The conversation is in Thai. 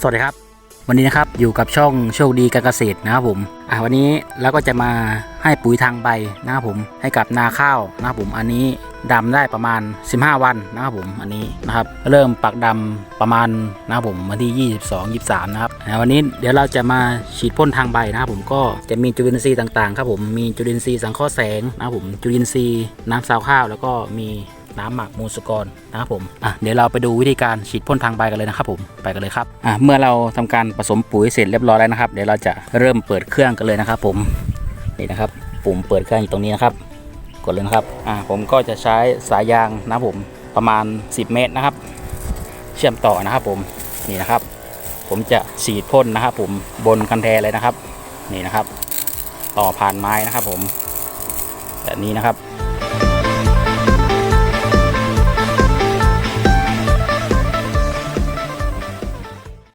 สวัสดีครับ วันนี้นะครับอยู่กับช่องโชคดีการเกษตรนะครับผมอะวันนี้เราก็จะมาให้ปุ๋ยทางใบนะครับผมให้กับนาข้าวนะครับผมอันนี้ดำได้ประมาณ 15 วันนะครับผมอันนี้นะครับเริ่มปักดำประมาณนะครับผมวันที่ 22 23 นะครับวันนี้เดี๋ยวเราจะมาฉีดพ่นทางใบนะครับผมก็จะมีจุลินทรีย์ต่างๆครับผมมีจุลินทรีย์สังเคราะห์แสงนะครับผมจุลินทรีย์น้ำซาวข้าว แล้วก็มี น้ำหมักมูลสุกรนะครับผมอะเดี๋ยวเราไปดูวิธีการฉีดพ่นทางใบกันเลยนะครับผมไปกันเลยครับอะเมื่อเราทำการผสมปุ๋ยเสร็จเรียบร้อยแล้วนะครับ เดี๋ยวเราจะเริ่มเปิดเครื่องกันเลยนะครับ ผมนี่นะครับปุ่มเปิดเครื่องอยู่ตรงนี้นะครับ กดเลยนะครับอะผมก็จะใช้สายยางนะครับผมประมาณ 10 เมตรนะครับ เชื่อมต่อนะครับผมนี่นะครับ ผมจะฉีดพ่นนะครับ ผมบนคันแทเลยนะครับ นี่นะครับ ต่อผ่านไม้นะครับ ผมแบบนี้นะครับ